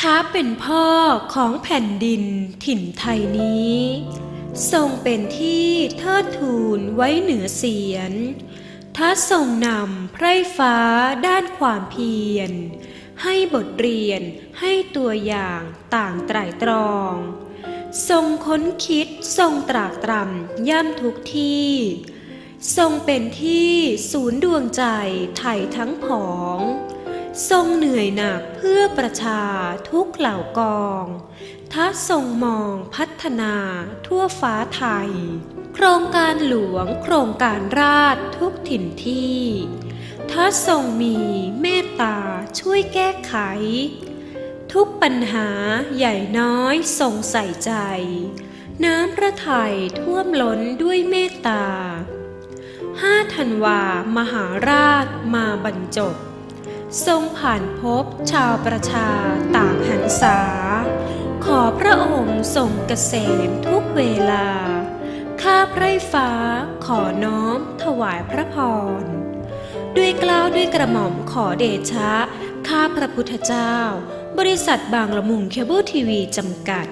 ท้าเป็นพ่อของแผ่นดินถิ่นไทยนี้ ทรงเป็นที่เทิดทูนไว้เหนือเสียนท้าทรงนำไพร่ฟ้าด้านความเพียร ให้บทเรียนให้ตัวอย่างต่างไตรตรอง ทรงค้นคิดทรงตรากตรำย่ำทุกที่ ทรงเป็นที่ศูนย์ดวงใจไทยทั้งผอง ทรงเหนื่อยหนักเพื่อประชาทุกเหล่ากองท้าทรงมองพัฒนาทั่วฟ้าไทย โครงการหลวงโครงการราชทุกถิ่นที่ ท้าทรงมีเมตตาช่วยแก้ไข ทุกปัญหาใหญ่น้อยทรงใส่ใจ น้ำพระทัยท่วมล้นด้วยเมตตาห้าธันวามหาราชมาบรรจบ ทรงผ่านพบชาวประชาต่างหันษา ขอพระองค์ทรงเกษมทุกเวลา ข้าไพร่ฟ้าขอน้อมถวายพระพร ด้วยกล้าวด้วยกระหม่อมขอเดชะ ข้าพระพุทธเจ้า บริษัทบางละมุงเคเบิลทีวีจำกัด